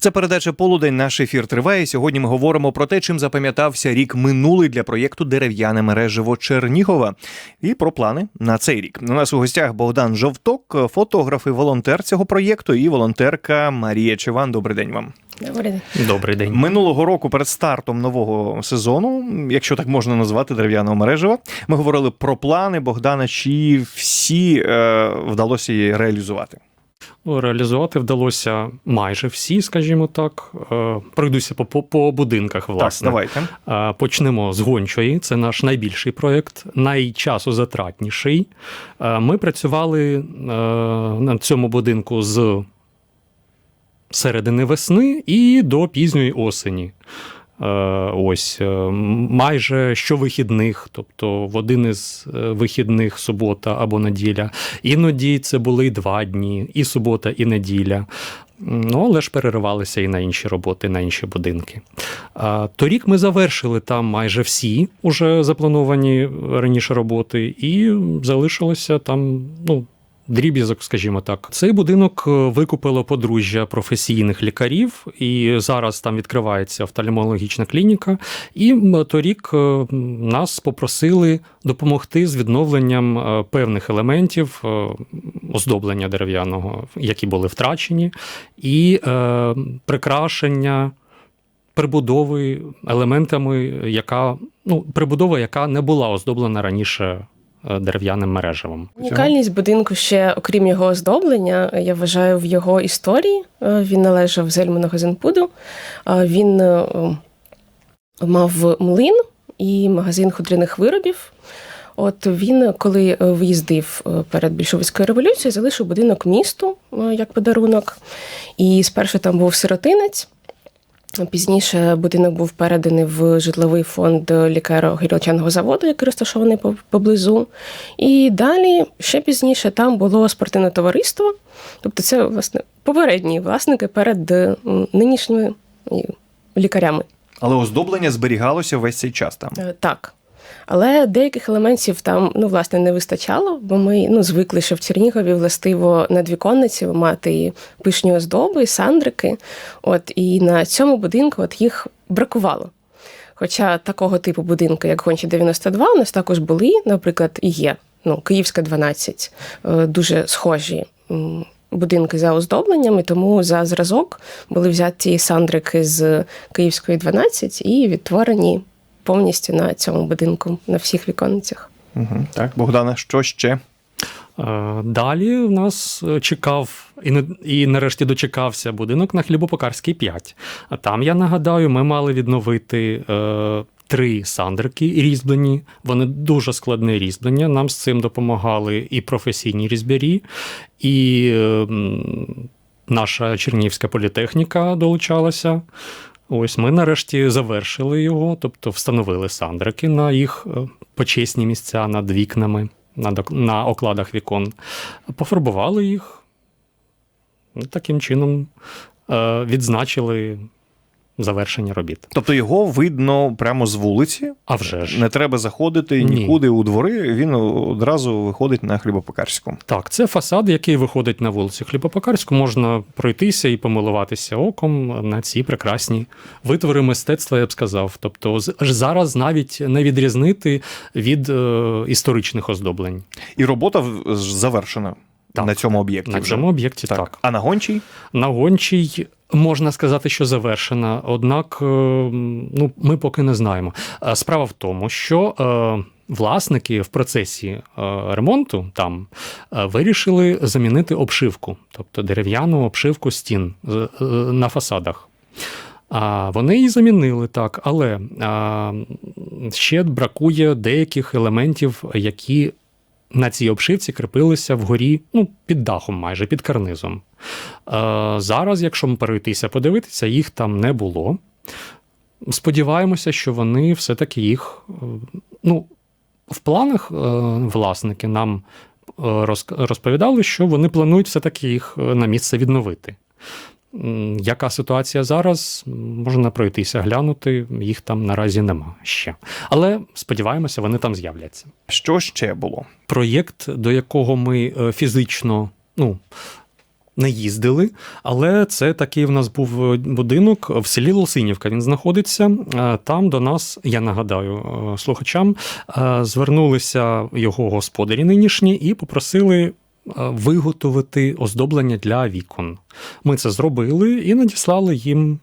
Це передача Полудень. Наш ефір триває. Сьогодні ми говоримо про те, чим запам'ятався рік минулий для проєкту Дерев'яне мережево Чернігова і про плани на цей рік. У нас у гостях Богдан Жовток, фотограф і волонтер цього проєкту, і волонтерка Марія Чеван. Добрий день вам. Добрий день. Добрий день. Минулого року перед стартом нового сезону, якщо так можна назвати дерев'яного мережева, ми говорили про плани Богдана, чи всі е, вдалося її реалізувати. Ну, Реалізувати вдалося майже всі, скажімо так. Е, Пройдуся по, по, по будинках, власне. Так, давайте. Е, Почнемо з гончої. Це наш найбільший проєкт, найчасозатратніший. Е, Ми працювали на цьому будинку з середини весни і до пізньої осені. Е, Ось е, майже щовихідних, тобто в один із е, вихідних субота або неділя. Іноді це були й два дні, і субота, і неділя. Ну, але ж переривалися і на інші роботи, на інші будинки. Торік ми завершили там майже всі уже заплановані раніше роботи, і залишилося там, ну. Дріб'язок, скажімо так, цей будинок е, викупило подружжя професійних лікарів, і зараз там відкривається офтальмологічна клініка. І торік е, нас попросили допомогти з відновленням е, певних елементів оздоблення дерев'яного, які були втрачені, і прикрашення прибудови елементами, яка ну, прибудова, яка не була оздоблена раніше дерев'яним мережевом. Унікальність будинку ще, окрім його оздоблення, я вважаю в його історії. Е, Він належав Зельманого Зенпуду. Е, Він е, мав млин і магазин худриних виробів. От він, коли е, виїздив е, перед більшовицькою революцією, залишив будинок місту е, як подарунок. І спершу там був сиротинець. Пізніше будинок був переданий в житловий фонд лікаро-гірочаного заводу, який розташований поблизу. І далі, ще пізніше, там було спортивне товариство. Тобто, це власне попередні власники перед нинішніми лікарями. Але оздоблення зберігалося весь цей час там. Е, Так. Але деяких елементів там ну, власне не вистачало, бо ми ну, звикли, що в Чернігові властиво над віконниці мати пишні оздоби, сандрики. От, і на цьому будинку от їх бракувало. Хоча такого типу будинку, як Гончі 92, у нас також були, наприклад, і є. Ну, Київська 12, е, дуже схожі будинки за оздобленнями, тому за зразок були взяті сандрики з Київської 12 і відтворені повністю на цьому будинку, на всіх віконницях. Угу. Так, Богдана, що ще? Е, Далі в нас е, чекав і, не- і нарешті дочекався будинок на Хлібопокарській 5. А там, я нагадаю, ми мали відновити е, три сандрики різьблені. Вони дуже складне різьблення. Нам з цим допомагали і професійні різьбярі, і е, наша Чернігівська політехніка долучалася. Ось ми нарешті завершили його, тобто встановили сандрики на їх е, почесні місця над вікнами, на, окладах вікон, пофарбували їх. Таким чином е, відзначили завершення робіт. Тобто його видно прямо з вулиці. А вже ж. Не треба заходити Ні. нікуди у двори. Він одразу виходить на хлібопекарську. Так, це фасад, який виходить на вулицю Хлібопокарську. Можна пройтися і помилуватися оком на ці прекрасні витвори мистецтва, я б сказав. Тобто, зараз навіть не відрізнити від е, історичних оздоблень. І робота завершена Так. на цьому об'єкті. На вже. цьому об'єкті так. А на гончій? На гончій можна сказати, що завершена, однак е, ну, ми поки не знаємо. Е, Справа в тому, що е, власники в процесі ремонту там вирішили замінити обшивку, тобто дерев'яну обшивку стін на фасадах. А вони її замінили так, але а, ще бракує деяких елементів, які на цій обшивці кріпилися вгорі, ну, під дахом, майже під карнизом. Е, зараз, якщо перейтися подивитися, їх там не було. Сподіваємося, що вони все-таки їх. е, Ну, в планах е, власники нам е, розповідали, що вони планують все-таки їх е, на місце відновити. Яка ситуація зараз? Можна пройтися, глянути, їх там наразі нема ще. Але сподіваємося, вони там з'являться. Що ще було? Проєкт, до якого ми е, фізично, ну, не їздили, але це такий в нас був будинок в селі Лосинівка. Він знаходиться. Е, Там до нас, я нагадаю е, слухачам, е, звернулися його господарі нинішні і попросили е, виготовити оздоблення для вікон. Ми це зробили і надіслали їм.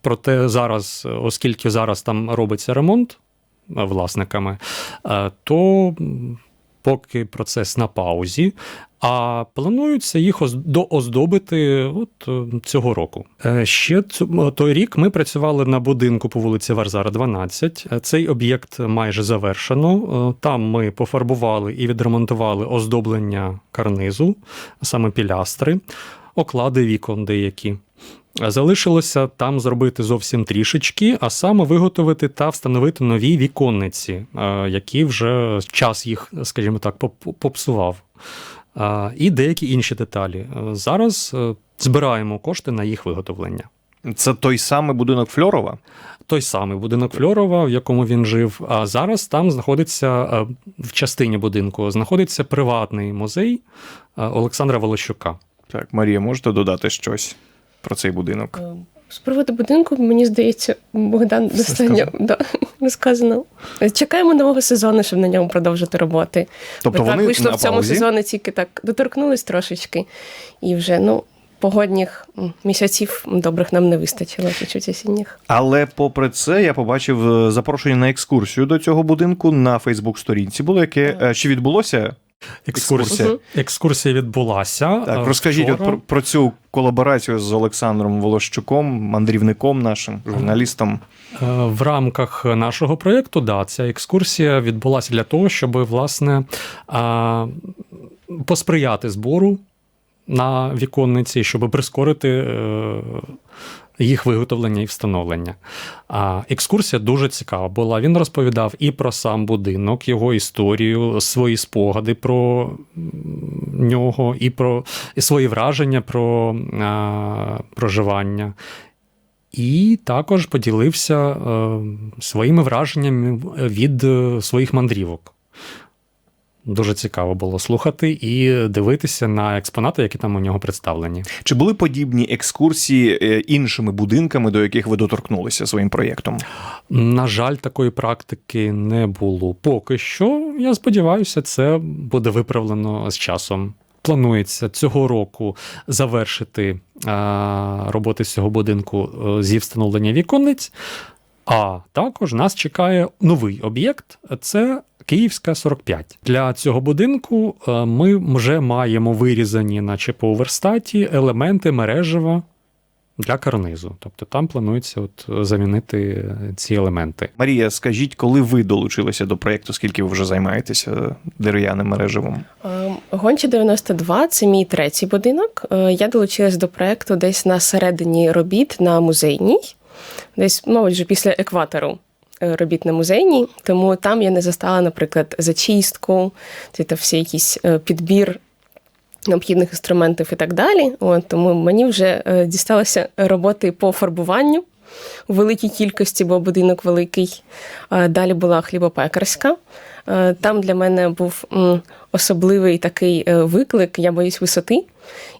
Проте зараз, оскільки зараз там робиться ремонт е, власниками, е, то поки процес на паузі. А планується їх оз- дооздобити от е, цього року. Е, Ще той рік ми працювали на будинку по вулиці Варзара, 12. Е, Цей об'єкт майже завершено. Там ми пофарбували і відремонтували оздоблення карнизу, саме пілястри, оклади вікон деякі. Залишилося там зробити зовсім трішечки, а саме виготовити та встановити нові віконниці, е, які вже час їх, скажімо так, попсував. Е, І деякі інші деталі. Е, Зараз збираємо кошти на їх виготовлення. Це той самий будинок Фльорова. Той самий будинок Фльорова, в якому він жив. А зараз там знаходиться в частині будинку знаходиться приватний музей Олександра Волощука. Так, Марія, можете додати щось про цей будинок? Е, З приводу будинку, мені здається, Богдан достатньо да, сказано. Чекаємо нового сезону, щоб на ньому продовжити роботи. Тобто Бо так вийшло на в цьому паузі? сезоні тільки так доторкнулись трошечки, і вже ну, погодних м, місяців добрих нам не вистачило чуть-чуть осінніх. Але попри це, я побачив е, запрошення на екскурсію до цього будинку на Фейсбук-сторінці. Було яке е, чи відбулося? Екскурсія, екскурсія відбулася. Так, Е, розкажіть от про, про цю колаборацію з Олександром Волощуком, мандрівником нашим, журналістом. Е, В рамках нашого проєкту, да, ця екскурсія відбулася для того, щоб власне посприяти збору на віконниці, щоб прискорити е, їх виготовлення і встановлення. А екскурсія дуже цікава була. Він розповідав і про сам будинок, його історію, свої спогади про нього, і про і свої враження про а, проживання. І також поділився е, своїми враженнями від е, своїх мандрівок. Дуже цікаво було слухати і дивитися на експонати, які там у нього представлені. Чи були подібні екскурсії е, іншими будинками, до яких ви доторкнулися своїм проєктом? На жаль, такої практики не було. Поки що, я сподіваюся, це буде виправлено з часом. Планується цього року завершити а, роботи з цього будинку е, зі встановлення віконниць. А також нас чекає новий об'єкт це Київська 45. Для цього будинку е, ми вже маємо вирізані, наче по верстаті, елементи мережева для карнизу. Тобто там планується от замінити ці елементи. Марія, скажіть, коли ви долучилися до проєкту, скільки ви вже займаєтеся дерев'яним мережевим? Е, Гонча 92 це мій третій будинок. Е, Я долучилась до проекту десь на середині робіт на музейній, десь, мабуть, вже після екватору е, робіт на музейній. Тому там я не застала, наприклад, зачистку, це всі якийсь е, підбір. Необхідних інструментів і так далі. От, тому мені вже е, дісталося роботи по фарбуванню у великій кількості, бо будинок великий. Е, Далі була хлібопекарська. Е, Там для мене був особливий такий е, виклик. Я боюсь висоти.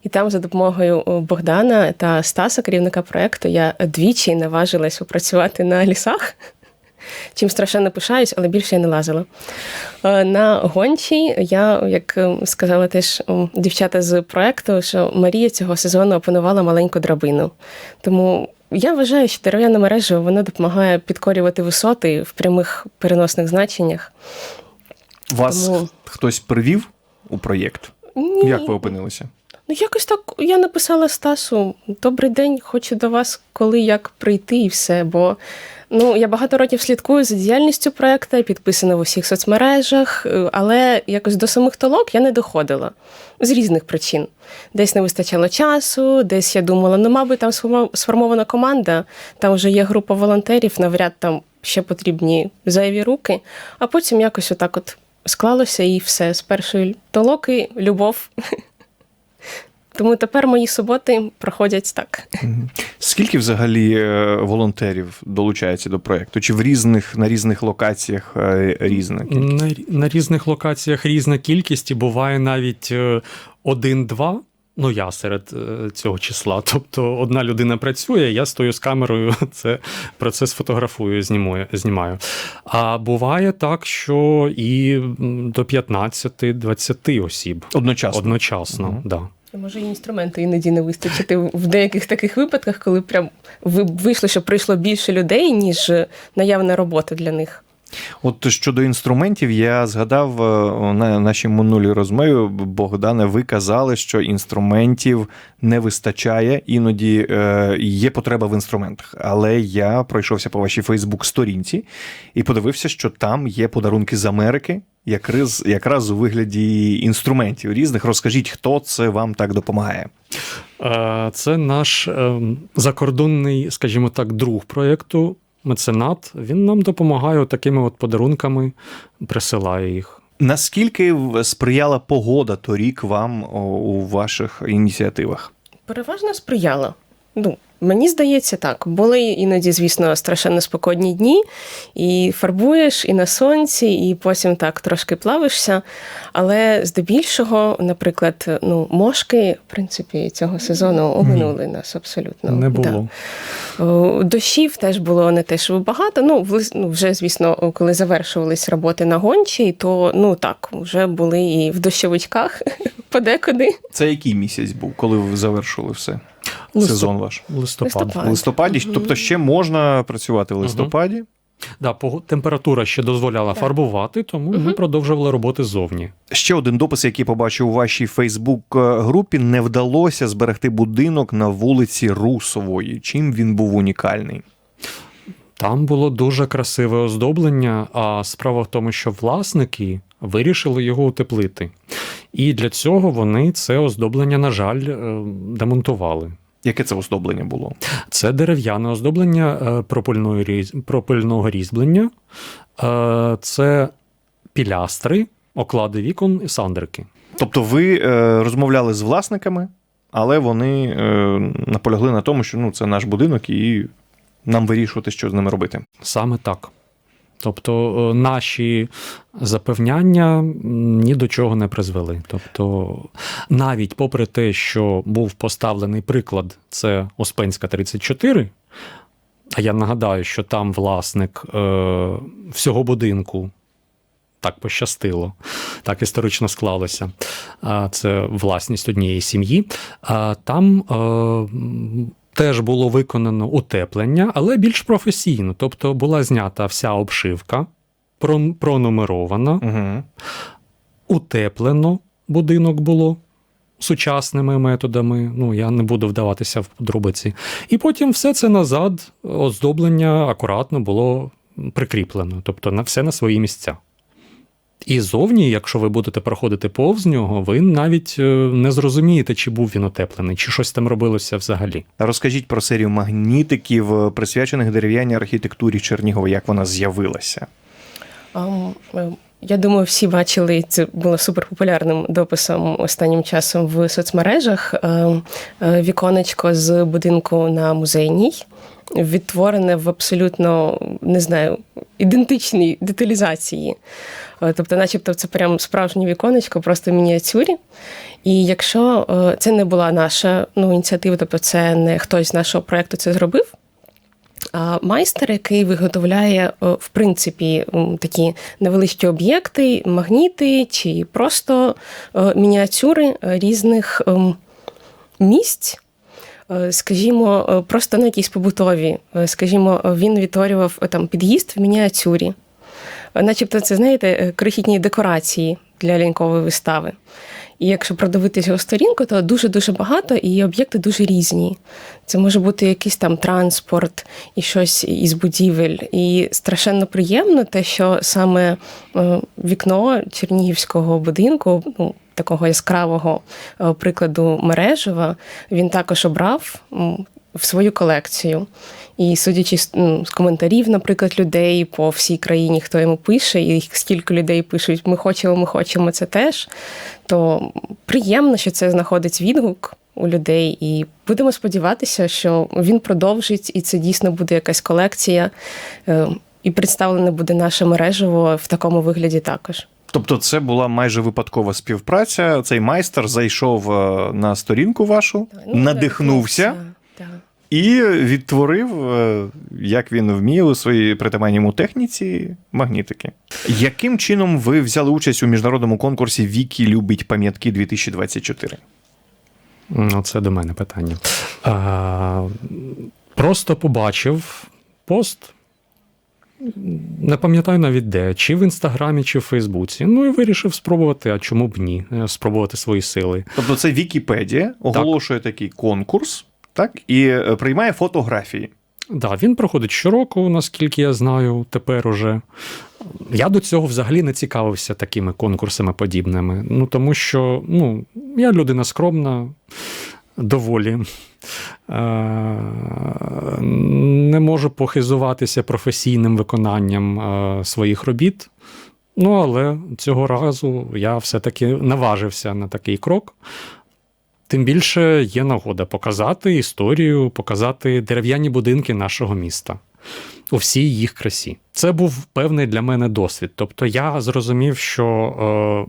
І там за допомогою е, Богдана та Стаса, керівника проєкту, я двічі наважилась попрацювати на лісах. Чим страшенно пишаюсь, але більше я не лазила. Е, На гончій я, як е, сказала теж дівчата з проекту, що Марія цього сезону опанувала маленьку драбину. Тому я вважаю, що дерев'яна мережа вона допомагає підкорювати висоти в прямих переносних значеннях. Вас Тому- хтось привів у проєкт? Ні, Як ви опинилися? Ну, якось так я написала Стасу: Добрий день, хочу до вас, коли як прийти, і все. Бо ну, я багато років слідкую за діяльністю проекту, підписана в усіх соцмережах, е, але якось до самих толок я не доходила з різних причин. Десь не вистачало часу, десь я думала, ну, мабуть, там сформована команда, там вже є група волонтерів, навряд там ще потрібні зайві руки. А потім якось отак от склалося і все. З першої толоки любов. Тому тепер мої суботи проходять так. Скільки взагалі е, волонтерів долучається до проєкту? Чи в різних на різних локаціях е, різна? На, на різних локаціях різна кількість, і буває навіть е, один-два Ну, я серед цього числа. Тобто одна людина працює, я стою з камерою, це процес фотографую, знімаю. знімаю. А буває так, що і до 15-20 осіб Одночасно. одночасно. Мгм. Да. Може, і інструменту іноді не вистачити в деяких таких випадках, коли прям ви- вийшло, що прийшло більше людей, ніж наявна робота для них. От щодо інструментів, я згадав е, на нашій минулій розмові, Богдане, ви казали, що інструментів не вистачає, іноді е, є потреба в інструментах. Але я пройшовся по вашій Фейсбук-сторінці і подивився, що там є подарунки з Америки, якраз, якраз у вигляді інструментів різних. Розкажіть, хто це вам так допомагає? Е, Це наш ем, закордонний, скажімо так, друг проєкту, меценат. Він нам допомагає такими от подарунками, присилає їх. Наскільки сприяла погода торік вам у ваших ініціативах? Переважно сприяла. Ну, мені здається, так. Були іноді, звісно, страшенно спокійні дні, і фарбуєш, і на сонці, і потім так трошки плавишся. Але здебільшого, наприклад, ну, мошки, в принципі, цього сезону оминули нас абсолютно. Не було. О, Дощів теж було не те, що багато. Ну, ну, вже, звісно, коли завершувались роботи на гончій, то ну так, вже були і в дощовичках подекуди. Це який місяць був, коли ви завершили все? Листопад. Сезон ваш? Листопад. Листопад. В листопаді, тобто ще можна працювати в листопаді. Да, температура ще дозволяла фарбувати, тому ми продовжували роботи ззовні. Ще один допис, який побачив у вашій Фейсбук-групі, не вдалося зберегти будинок на вулиці Русової. Чим він був унікальний? Там було дуже красиве оздоблення, а справа в тому, що власники вирішили його утеплити. І для цього вони це оздоблення, на жаль, е, демонтували. Яке це оздоблення було? Це дерев'яне оздоблення е, пропильного різьблення, Е, це пілястри, оклади вікон і сандрики. Тобто ви розмовляли з власниками, але вони наполягли на тому, що ну, це наш будинок, і нам вирішувати, що з ними робити. Саме так. Тобто е, наші запевняння ні до чого не призвели. Тобто, навіть попри те, що був поставлений приклад, це Успенська 34. А я нагадаю, що там власник е, всього будинку так пощастило, так історично склалося. Це власність однієї сім'ї. Там е, теж було виконано утеплення, але більш професійно. Тобто була знята вся обшивка, пронумерована, Угу. утеплено будинок було сучасними методами. Ну, я не буду вдаватися в подробиці. І потім все це назад, оздоблення акуратно було прикріплено, тобто на все на свої місця. І зовні, якщо ви будете проходити повз нього, ви навіть е, не зрозумієте, чи був він утеплений, чи щось там робилося взагалі. Розкажіть про серію магнітиків, е, присвячених дерев'яній архітектурі Чернігова, як вона з'явилася. Ам, е, Я думаю, всі бачили, це було суперпопулярним дописом останнім часом в соцмережах. Ем, Віконечко з будинку на музейній, відтворене в абсолютно не знаю, ідентичній деталізації. Е, Тобто, начебто, це прям справжнє віконечко, просто мініатюрі. І якщо е, це не була наша ну, ініціатива, тобто це не хтось з нашого проєкту це зробив. А майстер, який виготовляє, е, в принципі, такі невеличкі об'єкти, магніти чи просто мініатюри різних ем, місць. Е, Скажімо, е, просто на якісь побутові. Е, Скажімо, він відтворював там під'їзд в мініатюрі. Начебто, це, знаєте, крихітні декорації для лінькової вистави. І якщо продивитися його сторінку, то дуже-дуже багато і об'єкти дуже різні. Це може бути якийсь там транспорт і щось із будівель. І страшенно приємно те, що саме е, вікно чернігівського будинку, ну, такого яскравого е, прикладу мережева, він також обрав в свою колекцію. І судячи з, ну, з коментарів, наприклад, людей по всій країні, хто йому пише, і скільки людей пишуть, ми хочемо, ми хочемо це теж, то приємно, що це знаходить відгук у людей. І будемо сподіватися, що він продовжить, і це дійсно буде якась колекція, е, і представлене буде наше мережево в такому вигляді також. Тобто, це була майже випадкова співпраця. Цей майстер зайшов е, на сторінку вашу, ну, надихнувся. Так. І відтворив, е, як він вміє у своїй притаманній техніці магнітики. Яким чином ви взяли участь у міжнародному конкурсі Вікі любить пам'ятки 2024? Ну, це до мене питання. А, просто побачив пост. Не пам'ятаю навіть де, чи в інстаграмі, чи в Фейсбуці. Ну і вирішив спробувати, а чому б ні? Е, Спробувати свої сили. Тобто, це Вікіпедія оголошує такий конкурс, так, і е, приймає фотографії. Да, він проходить щороку, наскільки я знаю, тепер уже. Я до цього взагалі не цікавився такими конкурсами подібними. Ну, тому що ну, я людина скромна, доволі. Е, Не можу похизуватися професійним виконанням е, своїх робіт. Ну, але цього разу я все-таки наважився на такий крок. Тим більше є нагода показати історію, показати дерев'яні будинки нашого міста у всій їх красі. Це був певний для мене досвід. Тобто я зрозумів, що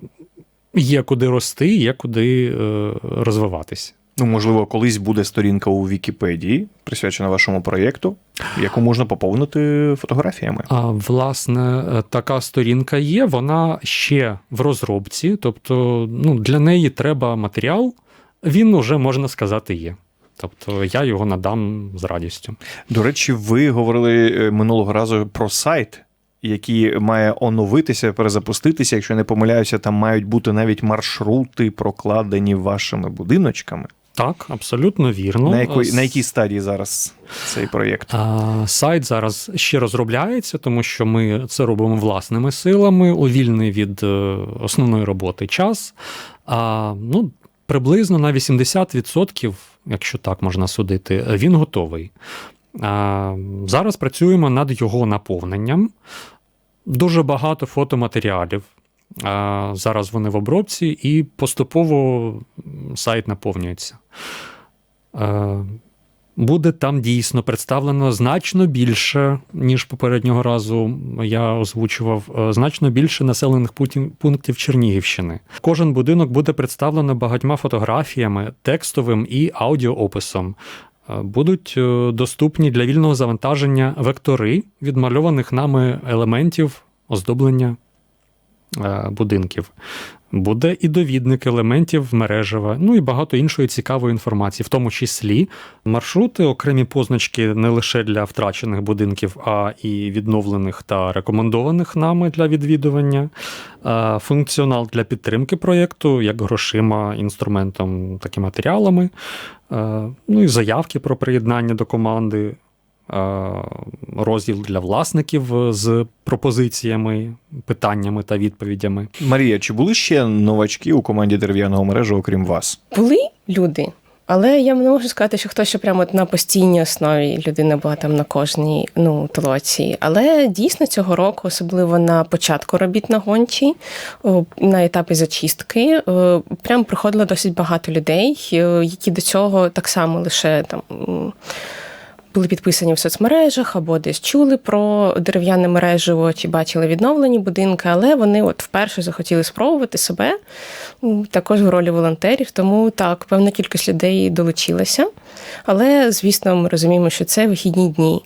е, є куди рости, є куди е, розвиватися. Ну, можливо, колись буде сторінка у Вікіпедії, присвячена вашому проєкту, яку можна поповнити фотографіями. А власне, е, така сторінка є, вона ще в розробці, тобто ну, для неї треба матеріал, він уже, можна сказати, є. Тобто я його надам з радістю. До речі, ви говорили е, минулого разу про сайт, який має оновитися, перезапуститися. Якщо я не помиляюся, там мають бути навіть маршрути, прокладені вашими будиночками. Так, абсолютно вірно. на, якої, на якій стадії зараз цей проєкт? Сайт зараз ще розробляється, тому що ми це робимо власними силами у вільний від е, основної роботи час. А, ну, приблизно на 80%, якщо так можна судити, він готовий. Зараз працюємо над його наповненням. Дуже багато фотоматеріалів. Зараз вони в обробці, і поступово сайт наповнюється. Буде там дійсно представлено значно більше, ніж попереднього разу я озвучував, е, значно більше населених пунктів Чернігівщини. Кожен будинок буде представлено багатьма фотографіями, текстовим і аудіоописом. Е, Будуть е, доступні для вільного завантаження вектори відмальованих нами елементів оздоблення будинків. Буде і довідник елементів мережева, ну і багато іншої цікавої інформації, в тому числі маршрути, окремі позначки не лише для втрачених будинків, а і відновлених та рекомендованих нами для відвідування, функціонал для підтримки проєкту, як грошима, інструментом, так і матеріалами, ну і заявки про приєднання до команди. Е, Розділ для власників з пропозиціями, питаннями та відповідями. Марія, чи були ще новачки у команді дерев'яного мережу, окрім вас? Були люди, але я не можу сказати, що хтось ще прямо на постійній основі людина була там на кожній ну, толоці. Але дійсно цього року, особливо на початку робіт на гончі, на етапі зачистки, е, прям приходило досить багато людей, е, які до цього так само лише там. Були підписані в соцмережах або десь чули про дерев'яне мережево чи бачили відновлені будинки, але вони от вперше захотіли спробувати себе також в ролі волонтерів. Тому так, певна кількість людей долучилася. Але, звісно, ми розуміємо, що це вихідні дні.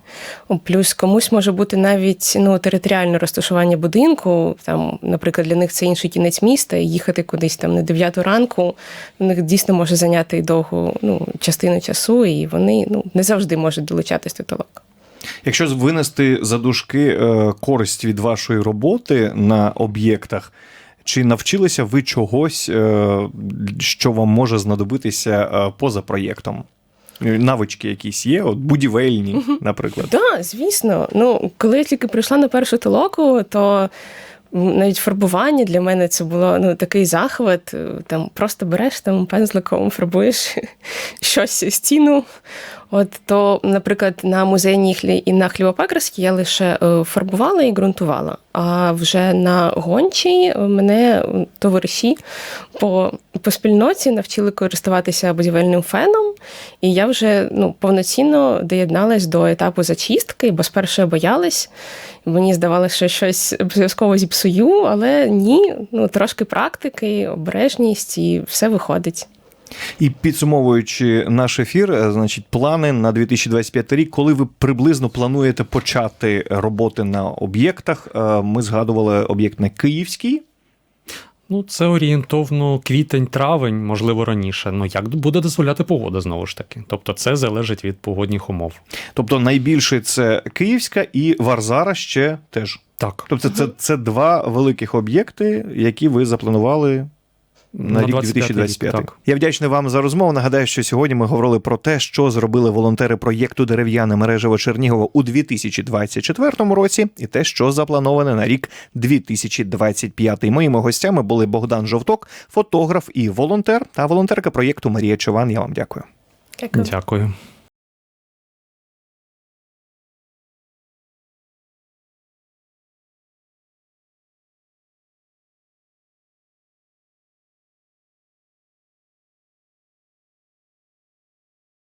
Плюс комусь може бути навіть ну, територіальне розташування будинку. Там, наприклад, для них це інший кінець міста, і їхати кудись там на 9 ранку. У них дійсно може зайняти довгу ну, частину часу, і вони ну, не завжди можуть долучатись до толок. Якщо винести за дужки е, користь від вашої роботи на об'єктах, чи навчилися ви чогось, е, що вам може знадобитися е, поза проєктом? Навички якісь є, от будівельні, наприклад. Так, звісно. Ну, коли я тільки прийшла на першу толоку, то навіть фарбування для мене це було ну, такий захват. Там просто береш там пензликом, фарбуєш щось стіну. От то, наприклад, на музейній хлі і на хлібопекарській я лише е, фарбувала і ґрунтувала. А вже на гончій мене товариші по, по спільноті навчили користуватися будівельним феном, і я вже ну, повноцінно доєдналась до етапу зачистки, бо спершу я боялась. Мені здавалося, що щось обов'язково зіпсую, але ні, ну трошки практики, обережність і все виходить. І підсумовуючи наш ефір, е, значить, плани на 2025 рік, коли ви приблизно плануєте почати роботи на об'єктах? Е, Ми згадували об'єкт на Київський. Ну, це орієнтовно квітень-травень, можливо, раніше. Ну як буде дозволяти погода знову ж таки. Тобто, це залежить від погодних умов. Тобто найбільше це Київська і Варзара ще теж. Так. Тобто, це, це два великих об'єкти, які ви запланували. На, рік 25-й 2025. рік, так. Я вдячний вам за розмову. Нагадаю, що сьогодні ми говорили про те, що зробили волонтери проєкту Дерев'яне мережево Чернігова у 2024 році, і те, що заплановане на рік 2025. Моїми гостями були Богдан Жовток, фотограф і волонтер, та волонтерка проєкту Марія Чован. Я вам дякую. Дякую. Дякую.